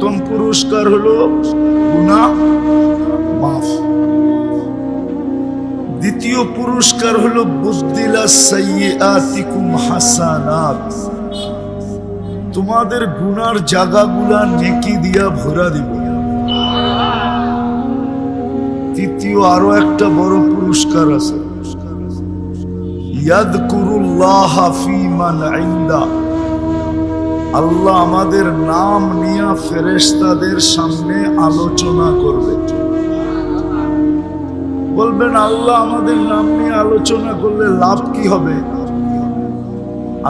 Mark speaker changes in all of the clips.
Speaker 1: প্রথম পুরস্কার হলো গুনা, মাফ। দ্বিতীয় পুরস্কার হলো তোমাদের গুনার জায়গাগুলা নেকি দিয়া ভরা দিব। তৃতীয় আরও একটা বড় পুরস্কার আছে। ইয়াদকুরুল্লাহ ফি মান ইনদা। আল্লাহ আমাদের নাম নিয়া ফেরেশতাদের সামনে আলোচনা করবে। বলবেন, আল্লাহ আমাদের নাম নিয়ে আলোচনা করলে লাভ কি হবে?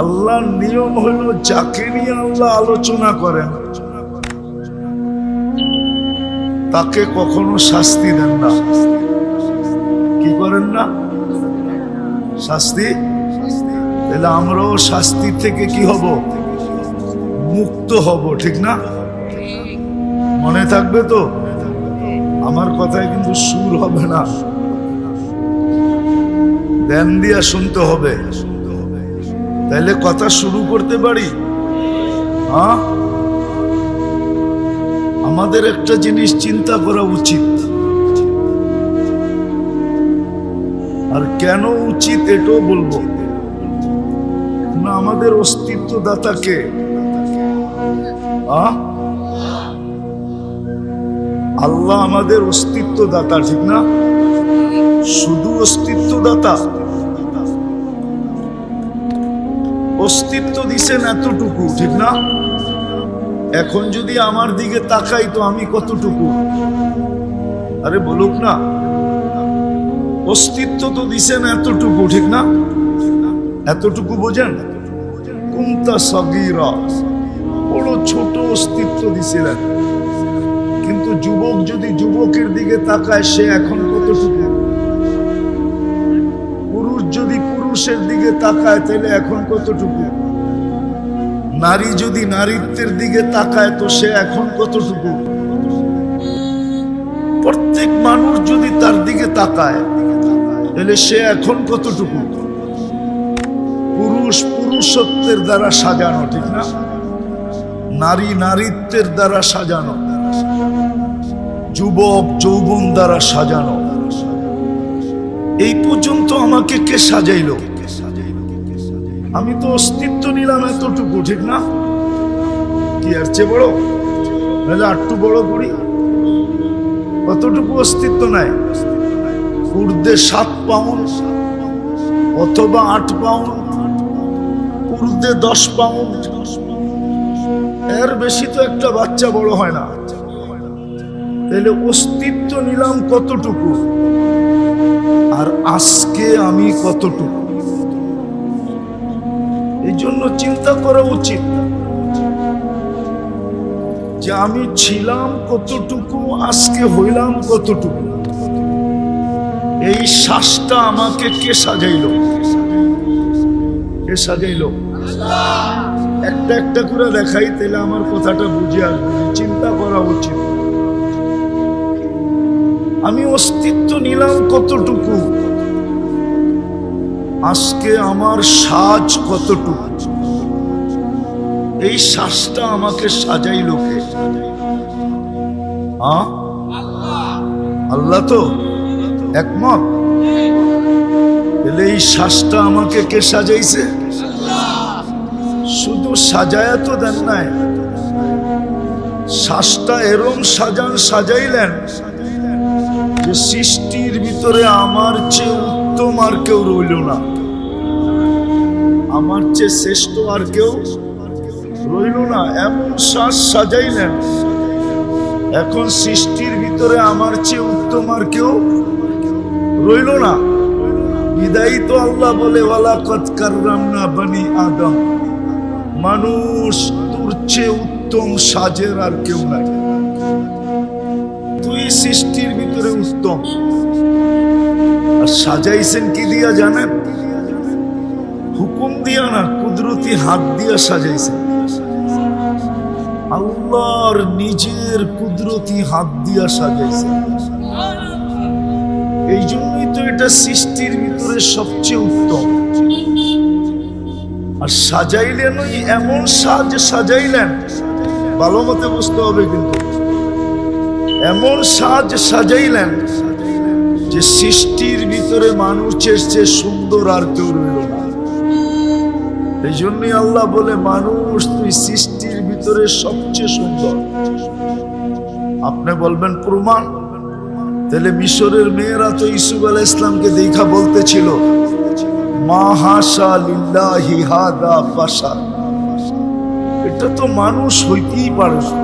Speaker 1: আল্লাহর নিয়ম হলো যাকে নিয়ে আল্লাহ আলোচনা করেন, তাকে কখনো শাস্তি দেন না। কি করেন না? শাস্তি? তাহলে আমরাও শাস্তি থেকে কি হব? মুক্ত হব, ঠিক না? মনে থাকবে তো? আমার কথায় কিন্তু সুর হবে না। ধ্যান দিয়া শুনতে হবে। তাইলে কথা শুরু করতে পারি? হ্যাঁ আমাদের একটা জিনিস চিন্তা করা উচিত। আর কেন উচিত এটাও বলব। না, আমাদের অস্তিত্ব দাতাকে আল্লাহ আমাদের অস্তিত্ব দাতা ঠিক না? শুধু অস্তিত্ব দাতা অস্তিত্ব দিছেন এতটুকু, ঠিক না? এখন যদি আমার দিকে তাকাই তো আমি কতটুকু? আরে বলুক না। অস্তিত্ব তো দিছেন এতটুকু, ঠিক না? এতটুকু বোঝেন? কুমতা সগিরা। বড় ছোট অস্তিত্ব দিছিলেন কিন্তু যুবক যদি যুবকের দিকে তাকায়, সে এখন কতটুকু? পুরুষ যদি পুরুষের দিকে তাকায়, তাহলে এখন কতটুকু? নারী যদি নারীত্বের দিকে তাকায়, তো সে এখন কতটুকু? প্রত্যেক মানুষ যদি তার দিকে তাকায়, তাহলে সে এখন কতটুকু? পুরুষ পুরুষত্বের দ্বারা সাজানো, ঠিক না? নারী নারীত্বের দ্বারা সাজানো। যুবক, যৌবন দ্বারা সাজানো। এই পর্যন্ত আমাকে কে সাজাইলো? আমি তো অস্তিত্ব নিলাম এতটুকু, ঠিক না? কি আর চেয়ে বড়? নাহলে আটটু বড় করি? অতটুকু অস্তিত্ব নাই। ঊর্ধ্বে সাত পাউন্ড অথবা আট পাউন্ড, ঊর্ধ্বে দশ পাউন্ড। এর বেশি তো একটা বাচ্চা বড় হয় না। তাহলে অস্তিত্ব নিলাম কতটুকু? আর আজকে আমি কতটুকু? এই জন্য চিন্তা করা উচিত যে আমি ছিলাম কতটুকু, আজকে হইলাম কতটুকু? এই শ্বাসটা আমাকে কে সাজাইল? কে সাজাইল? একটা একটা করে দেখাই, তাহলে আমার কথাটা বুঝে আসবে। চিন্তা করা উচিত। আমি অস্তিত্ব নিলাম কতটুকু? আজকে আমার সাজ কতটুকু? এই শ্বাসটা আমাকে সাজাই লোকে আল্লাহ তো একমত? তাহলে এই শ্বাসটা আমাকে কে সাজাইছে? সাজায়া তো দেন নাই। শ্বাসটা এরম সাজান সাজাইলেন যে সৃষ্টির ভিতরে আমার চেয়ে উত্তম আর কেউ রইল না। আমার চেয়ে শ্রেষ্ঠ আর কেউ রইল না। এমন শ্বাস সাজাইলেন। এখন সৃষ্টির ভিতরে আমার চেয়ে উত্তম আর কেউ রইল না। বিদায়ী তো আল্লাহ বলে ওয়ালা কত কাররাম না বানি আদম। মানুষ তোর চেয়ে উত্তম সাজের আর কেউ নাই। তুই সৃষ্টির ভিতরে উত্তম। আর সাজাইছেন কি দিয়া জানেন? হুকুম দিয়া না, কুদরতি হাত দিয়া সাজাইছেন। আল্লাহর নিজের কুদরতি হাত দিয়া সাজাইছেন। এই জন্যই তো এটা সৃষ্টির ভিতরে সবচেয়ে উত্তম। আর সাজাইলেন ওই এমন সাজ সাজাইলেন, ভালো মতে বুঝতে হবে কিন্তু। এমন সাজ সাজাইলেন, যে সৃষ্টির ভিতরে মানুষের চেয়ে সুন্দর আর কেউ রইল না। এই জন্যই আল্লাহ বলে, মানুষ তুই সৃষ্টির ভিতরে সবচেয়ে সুন্দর। আপনি বলবেন, প্রমাণ? তাহলে মিশরের মেয়েরা তো ইসুফ আলাহ ইসলামকে দেখা বলতেছিল মা হাসা লিল্লাহি হাদা বাসা এটা তো মানুষ হইতেই পারে। না।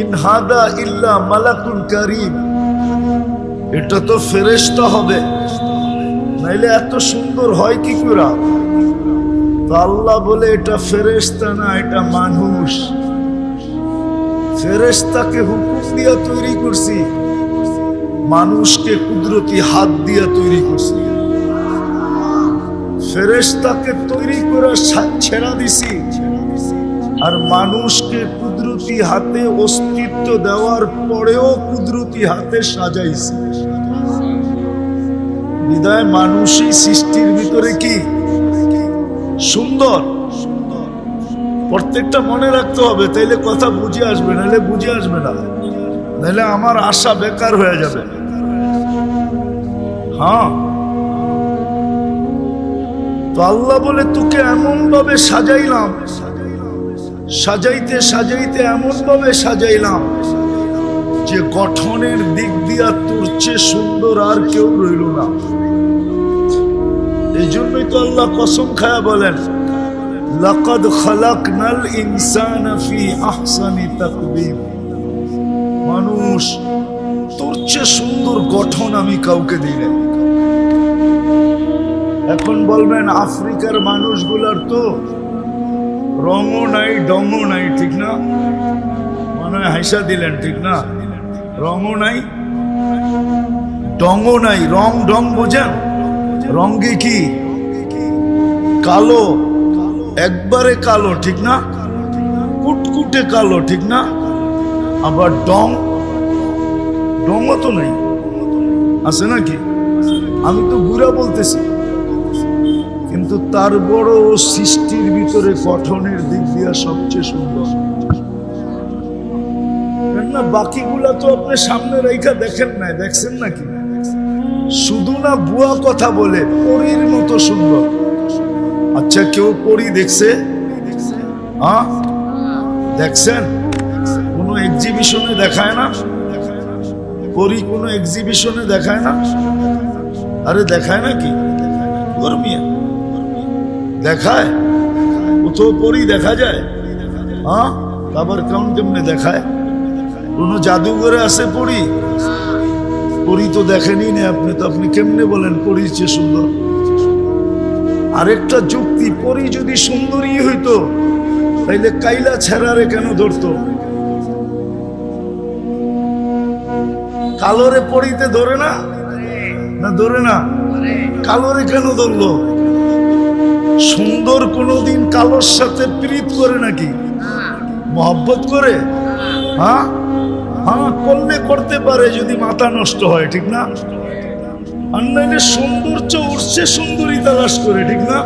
Speaker 1: ইন হাদা ইল্লা মালাকুল কারিম। এটা তো ফেরেশতা হবে। নাইলে এত সুন্দর হয় কি করে? তো আল্লাহ বলে এটা ফেরেশতা না, এটা মানুষ। ফেরেশতাকে হুকুম দিয়া তৈরি করছি। মানুষকে কুদরতি হাত দিয়া তৈরি করছি। ফেরেশতাকে তৈরি করে ছেড়া দিছি। আর মানুষকে কুদরতি হাতে অস্তিত্ব দেওয়ার পরেও কুদরতি হাতে সাজাইছি। বিদায়, মানুষই সৃষ্টির ভিতরে কি? সুন্দর। প্রত্যেকটা মনে রাখতে হবে, তাইলে কথা বুঝে আসবে নাহলে বুঝে আসবে না। নাহলে আমার আশা বেকার হয়ে যাবে। হ্যাঁ। তো আল্লাহ বলে, তোকে এমন ভাবে সাজাইলাম, সাজাইতে সাজাইতে এমন ভাবে সাজাইলাম যে গঠনের দিক দিয়া তোর চেয়ে সুন্দর আর কেউ রইল না এই জন্যই তো আল্লাহ কসম খায়া বলেন, লাকাদ খালাকনাল ইনসানা ফি আহসানি তাকবীম মানুষ, তোর চেয়ে সুন্দর গঠন আমি কাউকে দিই। এখন বলবেন আফ্রিকার মানুষগুলার তো রঙও নাই ডঙও নাই, ঠিক না? মনে হয় হাইসা দিলেন, ঠিক না? রঙও নাই ডঙও নাই, রং ডং বোঝেন? রঙ্গে কি? কালো, একবারে কালো, ঠিক না? কুটকুটে কালো, ঠিক না? আবার ডং ডংও তো নাই। আছে নাকি? আমি তো বুড়া বলতেছি। কিন্তু তার বড় সৃষ্টির ভিতরে গঠনের দিক দিয়া সবচেয়ে সুন্দর। কেননা বাকিগুলা তো আপনি সামনে রেখা দেখেন নাই, দেখছেন নাকি? শুধু না বুয়া কথা বলে, পরীর মতো সুন্দর। আচ্ছা কেউ পরী দেখছে? দেখছেন? কোনো এক্সিবিশনে দেখায় না? পরী কোনো এক্সিবিশনে দেখায় না? আরে দেখায় নাকি? গরমিয়া। দেখায়? কোথাও পরই দেখা যায়। হ্যাঁ? আবার কেমন কেমনে দেখায়। কোনো জাদুঘরে আছে পড়ি পরি তো দেখেনি না আপনি, তো আপনি কেমনে বলেন পরির চেয়ে সুন্দর? আরেকটা যুক্তি, পরি যদি সুন্দরী হইতো, তাইলে কাইলা ছেড়ারে কেন ধরতো? কালোরে পরিতে ধরে না? না ধরে না? কালোরে কেন ধরলো? সুন্দর কোনোদিন কালোর সাথে প্রীত করে নাকি? মহব্বত করে? হ্যাঁ? হ্যাঁ করলে করতে পারে যদি মাথা নষ্ট হয়, ঠিক না? নাইলে সৌন্দর্য উঠছে সুন্দরী তালাশ করে, ঠিক না?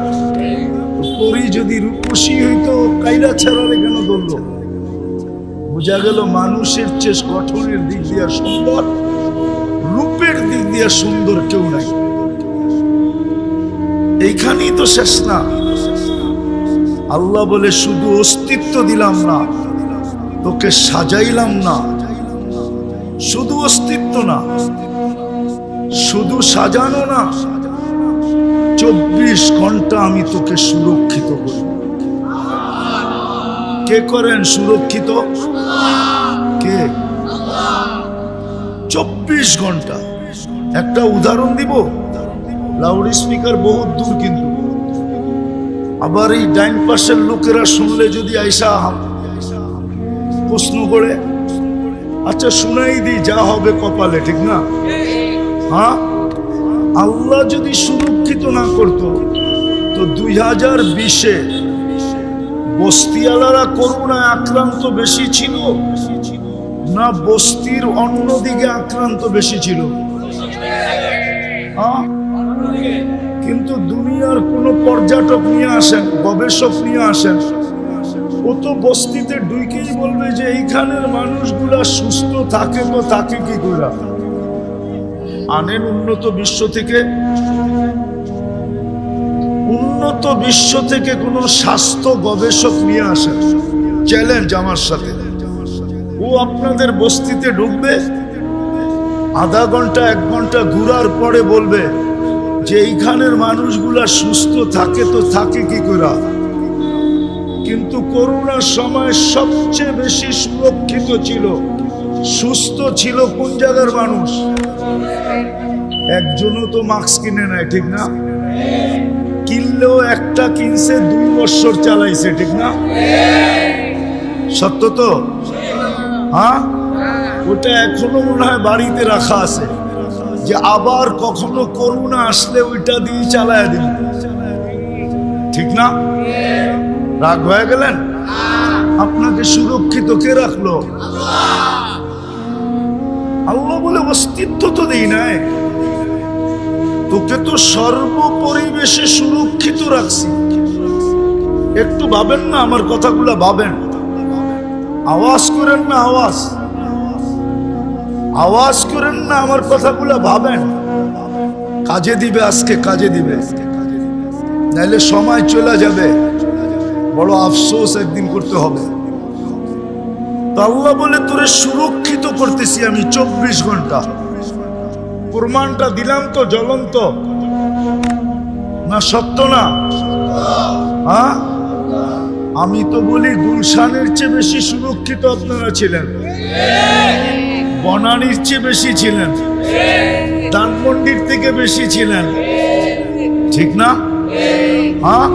Speaker 1: পরি যদি রূপসী হইতো কাইরা ছাড়ালে কেন ধরলো বোঝা গেল মানুষের চেয়ে গঠনের দিক দিয়া সুন্দর, রূপের দিক দিয়া সুন্দর কেউ নাই। এইখানেই তো শেষ না। আল্লাহ বলে, শুধু অস্তিত্ব দিলাম না, তোকে সাজাইলাম না। শুধু অস্তিত্ব না, শুধু সাজানো না। চব্বিশ ঘণ্টা আমি তোকে সুরক্ষিত করি। কে করেন সুরক্ষিত? কে? চব্বিশ ঘণ্টা। একটা উদাহরণ দিব? লাউড স্পিকার বহুত দূর কিন্তু। আবার এই ডাইন পাশের লোকেরা শুনলে যদি আইসা প্রশ্ন করে আচ্ছা শুনাই দিই যা হবে কপালে, ঠিক না? হ্যাঁ? আল্লাহ যদি সুরক্ষিত না করত, তো দুই হাজার বিশে বস্তিওয়ালারা করোনায় আক্রান্ত বেশি ছিল না বস্তির অন্যদিকে আক্রান্ত বেশি ছিল? হ্যাঁ? কিন্তু দুনিয়ার কোনো পর্যটক নিয়ে আসেন, গবেষক নিয়ে আসেন। ও তো বস্তিতে ডুইকেই বলবে যে এইখানের মানুষগুলা সুস্থ থাকে তো থাকে কি করে আনেন উন্নত বিশ্ব থেকে। উন্নত বিশ্ব থেকে কোনো স্বাস্থ্য গবেষক নিয়ে আসেন। চ্যালেঞ্জ আমার সাথে। ও আপনাদের বস্তিতে ঢুকবে, আধা ঘণ্টা, এক ঘণ্টা ঘুরার পরে বলবে যে এইখানের মানুষগুলা সুস্থ থাকে তো থাকে কি করে? কিন্তু করোনার সময় সবচেয়ে বেশি সুরক্ষিত ছিল, সুস্থ ছিল কোন জায়গার মানুষ? একজনও তো মাস্ক কিনে নেয়, ঠিক না? কিনলেও একটা কিনছে, দুই বছর চালাইছে, ঠিক না? সত্য তো? হ্যাঁ? ওটা এখনও মনে হয় বাড়িতে রাখা আছে। যে আবার কখনো করোনা আসলে ওইটা দিয়ে চালায় দিন ঠিক না? রাগ হয়ে গেলেন? আপনাকে সুরক্ষিত কে রাখল? আল্লাহ বলে অস্তিত্ব তো দেই নাই। তোকে তো সর্বপরিবেশে সুরক্ষিত রাখছি। একটু ভাবেন না আমার কথাগুলো ভাবেন। আওয়াজ করেন না আওয়াজ। আওয়াজ করেন না, আমার কথাগুলো ভাবেন। কাজে দিবে আজকে, কাজে দিবে। নাইলে সময় চলে যাবে। বড় আফসোস একদিন করতে হবে। আল্লাহ বলে, তোরে সুরক্ষিত করতেছি আমি চব্বিশ ঘণ্টা। প্রমাণটা দিলাম তো, জ্বলন্ত। না, সত্য না? হ্যাঁ? আমি তো বলি, গুলশানের চেয়ে বেশি সুরক্ষিত আপনারা ছিলেন। বনানীর চেয়ে বেশি ছিলেন। ধানমন্ডির থেকে বেশি ছিলেন। ঠিক না? হ্যাঁ?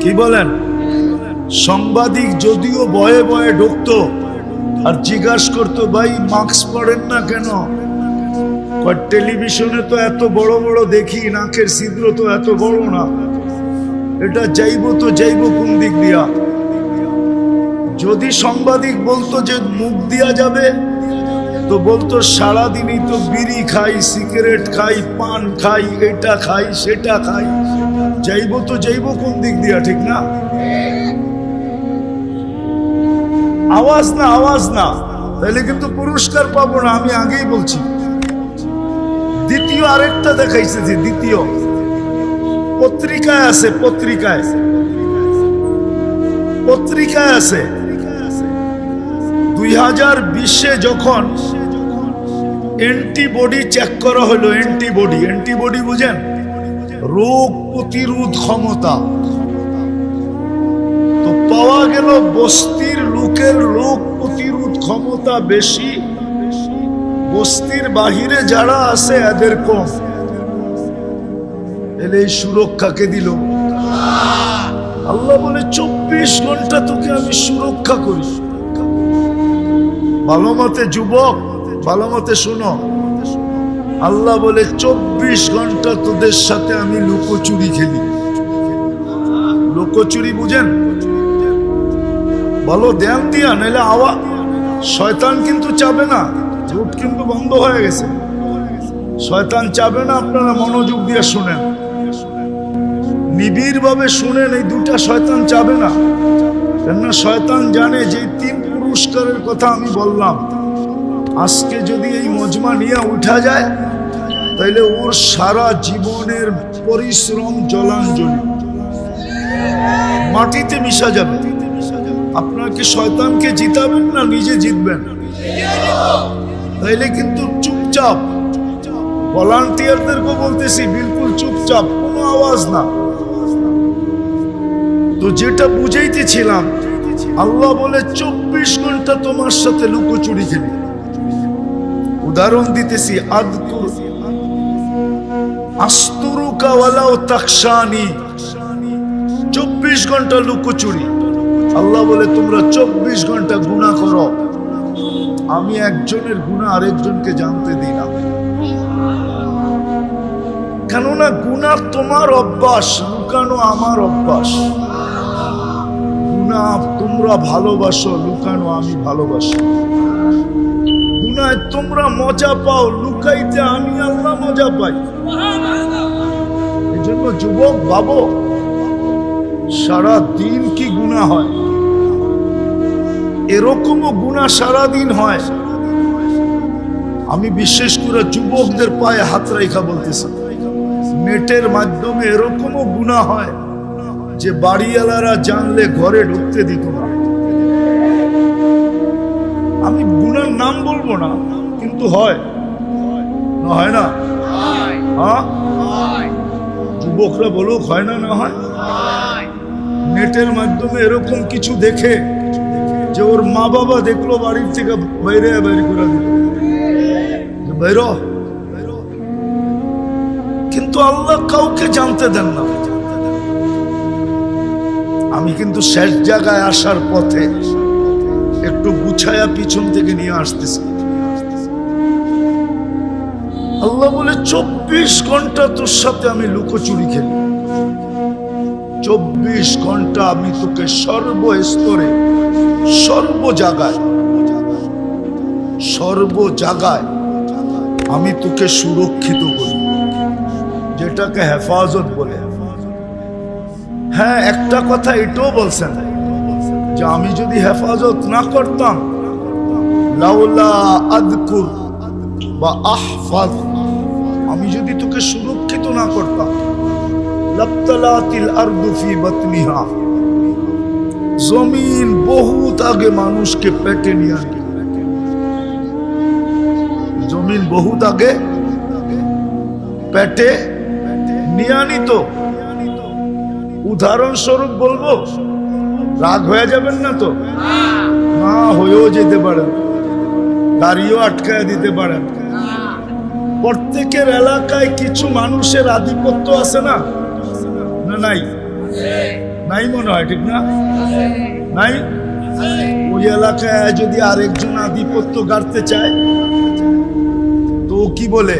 Speaker 1: কি বলেন? সাংবাদিক যদিও বয়ে বয়ে ঢুকতো, আর জিজ্ঞাসা করতো, ভাই, মাস্ক পরেন না কেন? টেলিভিশনে তো এত বড় বড় দেখি, নাকের ছিদ্র তো এত বড় না। এটা যাইব তো যাইব কোন দিক দিয়া? যদি সাংবাদিক বলতো যে মুখ দিয়া যাবে তো বলতো, সারাদিনই তো বিড়ি খাই, সিগারেট খাই, পান খাই, এটা খাই, সেটা খাই। যাইব তো যাইব কোন দিক দিয়া, ঠিক না? আওয়াজ না আওয়াজ না। তাহলে কিন্তু পুরস্কার পাবো না, আমি আগেই বলছি। দ্বিতীয় আরেকটা দেখাইছে যে দ্বিতীয়। পত্রিকায় আছে, পত্রিকায়। পত্রিকায় আছে। দুই হাজার বিশে যখন অ্যান্টিবডি চেক করা হলো অ্যান্টিবডি অ্যান্টিবডি বুঝেন? রোগ প্রতিরোধ ক্ষমতা। তো পাওয়া গেল বস্তির লোকের রোগ প্রতিরোধ ক্ষমতা বেশি। বস্তির বাহিরে যারা আছে, এদের কম। এলে এই সুরক্ষাকে দিল। আল্লাহ বলে, চব্বিশ ঘণ্টা তোকে আমি সুরক্ষা করি। ভালো মতে যুবক ভালো মতে শুনো। আল্লাহ বলে, চব্বিশ ঘণ্টা তোদের সাথে আমি লুকোচুরি খেলি। লুকোচুরি বুঝেন? বলো, ধ্যান দিয়া নাহলে আওয়া। শয়তান কিন্তু চাবে না। রুট কিন্তু বন্ধ হয়ে গেছে। শয়তান চাবে না আপনারা মনোযোগ দিয়ে শুনেন। নিবিড় ভাবে শুনেন, এই দুটা শয়তান চাবে না। কেননা শয়তান জানে যে তিন পুরস্কারের কথা আমি বললাম। আজকে যদি এই মজমা নিয়ে উঠা যায়, তাইলে ওর সারা জীবনের পরিশ্রম জলাঞ্জলি। মাটিতে মিশা যাবে। আপনার কি শয়তানকে জিতাবেন না নিজে জিতবেন। তাইলে কিন্তু চুপচাপ ভলান্টিয়ারদেরকে বলতেছি, বিলকুল চুপচাপ, কোনো আওয়াজ না। তো যেটা বুঝাইতেছিলাম, আল্লাহ বলে, চব্বিশ ঘণ্টা তোমার সাথে লুকোচুরি খেলি। উদাহরণ দিতেছি চব্বিশ ঘণ্টা লুকোচুরি। আল্লাহ বলে, তোমরা চব্বিশ ঘণ্টা গুণা করো। আমি একজনের গুণা আরেকজনকে জানতে দিই না। কেননা গুণা তোমার অভ্যাস, লুকানো আমার অভ্যাস। গুণা তোমরা ভালোবাসো, লুকানো আমি ভালোবাসি। গুনায় তোমরা মজা পাও, লুকাইতে আমি আল্লাহ মজা পাই। এই জন্য যুবক ভাবো সারা দিন কি গুণা হয়? এরকমও গুণা সারাদিন হয়। আমি বিশেষ করে যুবকদের পায়ে হাত রেখা বলতেছি। নেটের মাধ্যমে এরকমও গুণা হয় যে বাড়িওয়ালারা জানলে ঘরে ঢুকতে দিত। আমি গুনার নাম বলব না, কিন্তু হয়। না হয় না? হ্যাঁ? যুবকরা বলুক, হয় না না হয়? নেটের মাধ্যমে এরকম কিছু দেখে যে ওর মা বাবা দেখল, বাড়ির থেকে বাইরে বাইরে করে দিল। বাইর কিন্তু আল্লাহ কাউকে জানতে দেন না। আমি কিন্তু শেষ জায়গায় আসার পথে একটু গুছায়া পিছন থেকে নিয়ে আসতেছি। আল্লাহ বলে, চব্বিশ ঘণ্টা তোর সাথে আমি লুকোচুরি খেলি। চব্বিশ ঘণ্টা আমি তোকে সর্বস্তরে সর্ব জায়গায় সর্ব জায়গায় আমি তোকে সুরক্ষিত করি। যেটাকে হেফাজত বলে। হ্যাঁ একটা কথা এটাও বলছেন। যে আমি যদি হেফাজত না করতাম, লাউলা আদকুর বা আহফাজ, আমি যদি তোকে সুরক্ষিত না করতাম লাপ্তালাতিল আরদু ফি বাতনিহা, জমিন বহুত আগে মানুষকে পেটে নিয়ে আনি জমিন বহুত আগে পেটে নিয়ে আনিত। উদাহরণস্বরূপ বলব রাগ হয়ে যাবেন না তো? না, হয়েও যেতে পারেন গাড়িও আটকায় দিতে পারেন প্রত্যেকের এলাকায় কিছু মানুষের আধিপত্য আছে না? না, নাই? নাই মনে হয়, ঠিক না? নাই? ওই এলাকায় যদি আরেকজন আধিপত্য গাড়তে চায়, তো কি বলে?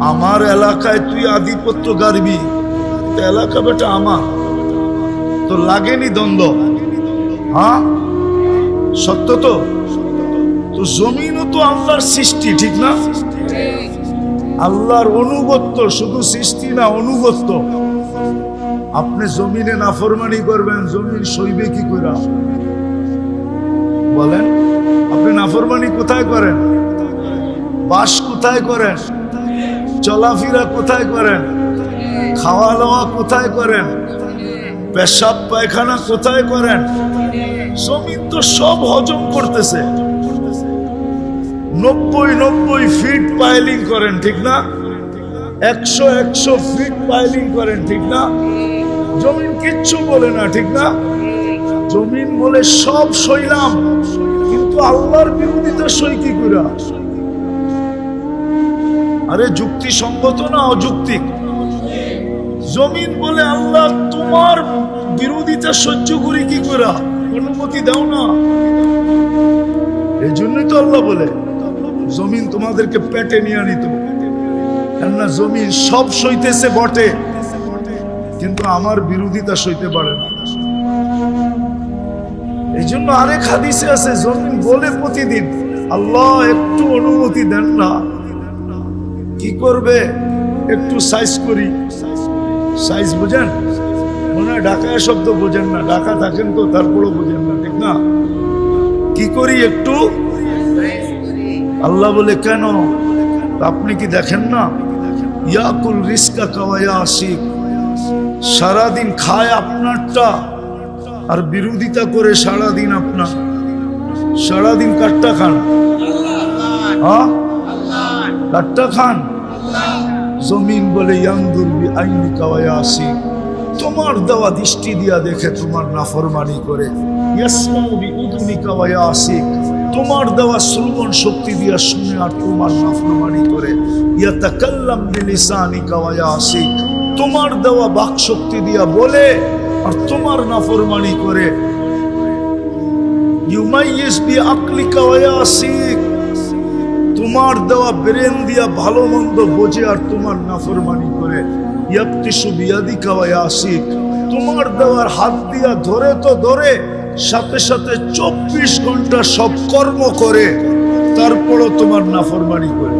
Speaker 1: আমার এলাকায় তুই আধিপত্য গাড়বি। এলাকা বেটা আমার। তো লাগেনি দ্বন্দ্ব। হ্যাঁ? সত্য তো? তো জমিনও তো আল্লাহর সৃষ্টি, ঠিক না? আল্লাহর অনুগত্য, শুধু সৃষ্টি না, অনুগত্য। আপনি জমিনে নাফরমানি করবেন, জমিন সইবে কি করে বলেন, আপনি নাফরমানি কোথায় করেন? বাস কোথায় করেন? চলাফেরা কোথায় করেন? খাওয়া দাওয়া কোথায় করেন? পেশাব পায়খানা কোথায় করেন? জমিন তো সব হজম করতেছে। নব্বই নব্বই ফিট পাইলিং করেন, ঠিক না? একশো একশো ফিট পাইলিং করেন, ঠিক না? জমিন কিচ্ছু বলে না, ঠিক না? জমিন বলে সব সইলাম, কিন্তু আল্লাহর বিরোধিতা সই কি করে আরে যুক্তিসঙ্গত না অযৌক্তিক? জমিন বলে আল্লাহ, তোমার বিরোধিতা সহ্য করি কি করে? অনুমতি দাও না। এই জন্যই তো আল্লাহ বলে, জমিন তোমাদেরকে পেটে নিয়ে আনিত। কেননা জমিন সব সইতেছে বটে, কিন্তু আমার বিরোধিতা সইতে পারে না। এই জন্য আরেক হাদিসে আছে, জমিন বলে প্রতিদিন, আল্লাহ একটু অনুমতি দেন না। কি করবে? একটু সাইজ করি। সাইজ বোঝেন? মনে হয় ঢাকায় শব্দ বোঝেন না। ঢাকা থাকেন তো তারপরও বোঝেন না ঠিক না? কি করি একটু? আল্লাহ বলে কেন? আপনি কি দেখেন না? ইয়াকুল রিস্কা কাওয়ায়া আসিক সারাদিন খায় আপনারটা আর বিরোধিতা করে সারাদিন আপনার। সারাদিন কাটটা খান। হ্যাঁ? কাটটা খান? জমিন বলে ইয়াঙ্গুর বি আইনি কাওয়ায়া আসিক তোমার দেওয়া দৃষ্টি দিয়া দেখে তোমার নাফরমানি করে। কাওয়ায়া তোমার দেওয়া শ্রবণ শক্তি দিয়া শুনে আর তোমার নাফরমানি করে। ইয়াতাকাল্লাম বিলিসানি কাওয়ায়া আসিক তোমার দেওয়া বাক শক্তি দিয়া বলে আর তোমার নাফরমানি করে। ইউমাইয়িস বি আকলিকা ওয়া আসিক তোমার দেওয়া ব্রেন দিয়া ভালো মন্দ বোঝে আর তোমার নাফরমানি করে। তোমার দেওয়ার হাত দিয়া ধরে তো ধরে, সাথে সাথে চব্বিশ ঘণ্টা সব কর্ম করে, তারপরও তোমার নাফরমানি করে।